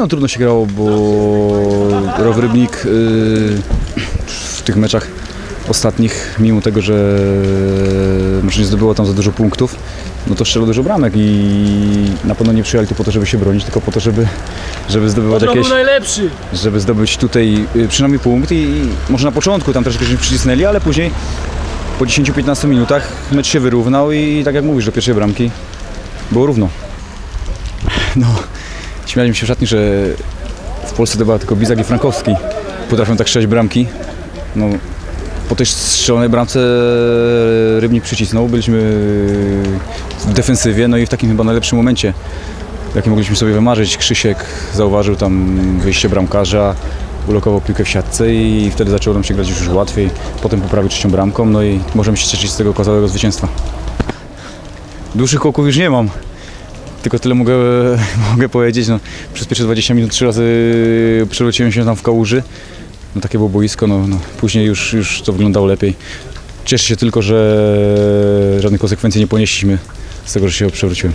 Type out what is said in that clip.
no trudno się grało, bo Rower Rybnik y, w tych meczach ostatnich, mimo tego, że może nie zdobyło tam za dużo punktów, no to strzeliło dużo bramek i na pewno nie przyjechali tu po to, żeby się bronić, tylko po to, żeby, żeby zdobywać jakieś, najlepszy. żeby zdobyć tutaj y, przynajmniej punkt i, i może na początku tam troszkę się przycisnęli, ale później po 10-15 minutach mecz się wyrównał i tak jak mówisz, do pierwszej bramki było równo. No, śmialiśmy się w szatni, że w Polsce to była tylko Bizak i Frankowski. Potrafią tak strzelać bramki. No, po tej strzelonej bramce Rybnik przycisnął. Byliśmy w defensywie, no i w takim chyba najlepszym momencie, jaki mogliśmy sobie wymarzyć. Krzysiek zauważył tam wyjście bramkarza, ulokował piłkę w siatce i wtedy zaczęło nam się grać już łatwiej. Potem poprawił trzecią bramką, no i możemy się cieszyć z tego okazałego zwycięstwa. Dłuższych kołków już nie mam. Tylko tyle mogę, mogę powiedzieć. No, przez pierwsze 20 minut trzy razy przewróciłem się tam w kałuży. No, takie było boisko, no, no, później już, już to wyglądało lepiej. Cieszę się tylko, że żadnych konsekwencji nie ponieśliśmy z tego, że się przewróciłem.